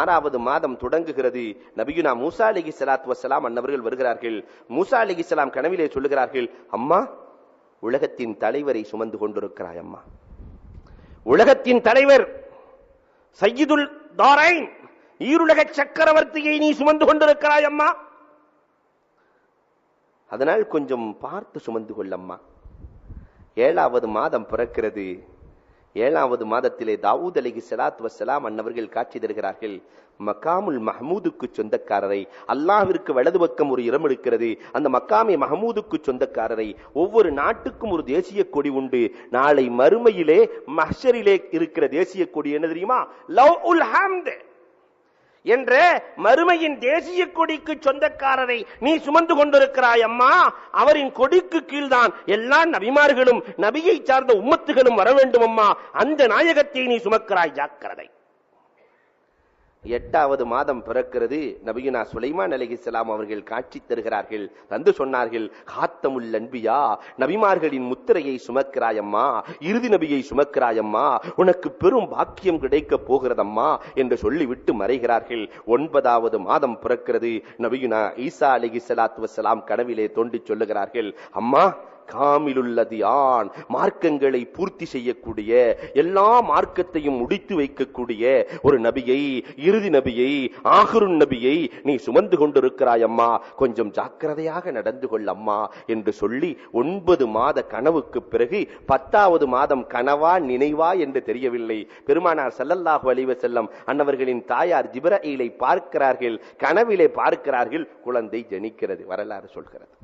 ஆறாவது மாதம் தொடங்குகிறது. நபியுனா மூசா அலிகி சலாத் வசலாம் அன்னவர்கள் வருகிறார்கள். மூசா அலிகி சலாம் கனவிலே சொல்லுகிறார்கள் அம்மா உலகத்தின் தலைவரை சுமந்து கொண்டிருக்கிறாய் அம்மா. உலகத்தின் தலைவர் சையீதுல் தாரைன் ஈருலக சக்கரவர்த்தியை நீ சுமந்து கொண்டிருக்கிறாய் அம்மா. அதனால் கொஞ்சம் பார்த்து சுமந்து கொள்ளம்மா ஏழாவது மாதம் பிறக்கிறது. ஏழாவது மாதத்திலே தாவூத் அலிகி சலாத் வசலாம் அன்னவர்கள் காட்சி தருகிறார்கள். மக்காமுல் மஹமூதுக்கு சொந்தக்காரரை. அல்லாஹிற்கு வலது பக்கம் ஒரு இடம் இருக்கிறது. அந்த மக்காமே மஹமூதுக்கு சொந்தக்காரரை. ஒவ்வொரு நாட்டுக்கும் ஒரு தேசிய கொடி உண்டு. நாளை மறுமையிலே மஹரிலே இருக்கிற தேசிய கொடி என்ன தெரியுமா? லவ் உல் ஹாம்தே. என்ற மறுமையின் தேசிய கொடிக்கு சொந்தக்காரரை நீ சுமந்து கொண்டிருக்கிறாய் அம்மா. அவரின் கொடிக்கு கீழ்தான் எல்லா நபிமார்களும் நபியை சார்ந்த உம்மத்துகளும் வர வேண்டும் அம்மா. அந்த நாயகத்தை நீ சுமக்கிறாய். ஜாக்கிரதை. எட்டாவது மாதம் பிறக்கிறது. நபியுனா சுலைமான் அலைஹிஸ்ஸலாம் அவர்கள் காட்சி தருகிறார்கள். தந்து சொன்னார்கள் காத்தமுல் அன்பியா நபிமார்களின் முத்திரையை சுமக்கிறாயம்மா இறுதி நபியை சுமக்கிறாயம்மா உனக்கு பெரும் பாக்கியம் கிடைக்கப் போகிறதம்மா என்று சொல்லிவிட்டு மறைகிறார்கள். ஒன்பதாவது மாதம் பிறக்கிறது. நபியுனா ஈசா அலிகி சலாத்து வசலாம் கனவிலே தோண்டி சொல்லுகிறார்கள் அம்மா காமிலுள்ளது ஆண் மார்க்கங்களை பூர்த்தி செய்யக்கூடிய எல்லா மார்க்கத்தையும் முடித்து வைக்கக்கூடிய ஒரு நபியை இறுதி நபியை ஆகருன் நபியை நீ சுமந்து கொண்டிருக்கிறாய் அம்மா. கொஞ்சம் ஜாக்கிரதையாக நடந்து கொள் அம்மா என்று சொல்லி ஒன்பது மாத கனவுக்கு பிறகு பத்தாவது மாதம் கனவா நினைவா என்று தெரியவில்லை. பெருமானார் ஸல்லல்லாஹு அலைஹி செல்லம் அன்னவர்களின் தாயார் ஜிப்ரஈலை பார்க்கிறார்கள் கனவிலே பார்க்கிறார்கள் குழந்தை ஜனிக்கிறது வரலாறு சொல்கிறது.